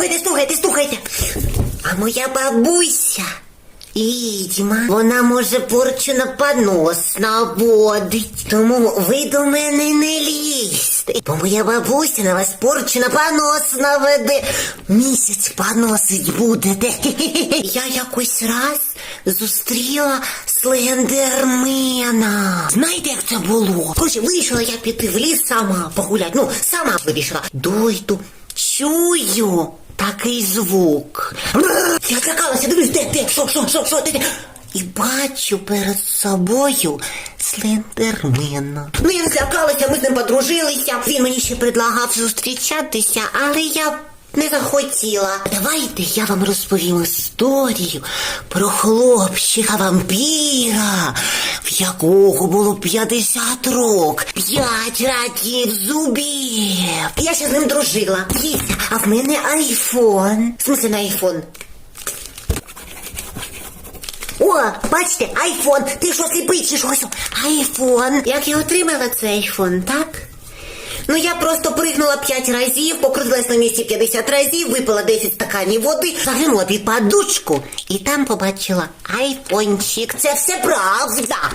слухайте, слухайте, слухайте. А моя бабуся. Відьма, вона може порчу на понос наводить. Тому ви до мене не лізьте. Бо моя бабуся на вас порчу на понос наведе. Місяць поносить будете. Я якось раз зустріла слендермена. Знаєте, як це було? Короче, вирішила я піти в ліс сама погуляти. Ну, сама вирішила. Дойду, чую. Такий звук. Я злякалася, дивлюсь, де, де, що, що, що, що, де, де. І бачу перед собою слендермена. Ну, я злякалася, ми з ним подружилися. Він мені ще предлагав зустрічатися, але я не захотіла. Давайте я вам розповім історію про хлопчика вампіра, в якого було 50 рок, 5 років зубів. Я ще з ним дружила. Дивіться, а в мене айфон. В смысле на айфон? О, бачите, айфон. Ти що сліпий чи що? Айфон. Як я отримала цей айфон, так? Ну я просто пригнула 5 разів, покрутилась на місці 50 разів, випила 10 стаканів води, заглянула під подушку і там побачила айфончик. Це все правда.